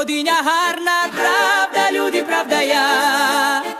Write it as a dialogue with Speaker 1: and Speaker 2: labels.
Speaker 1: господиня гарна, правда, люди, правда я.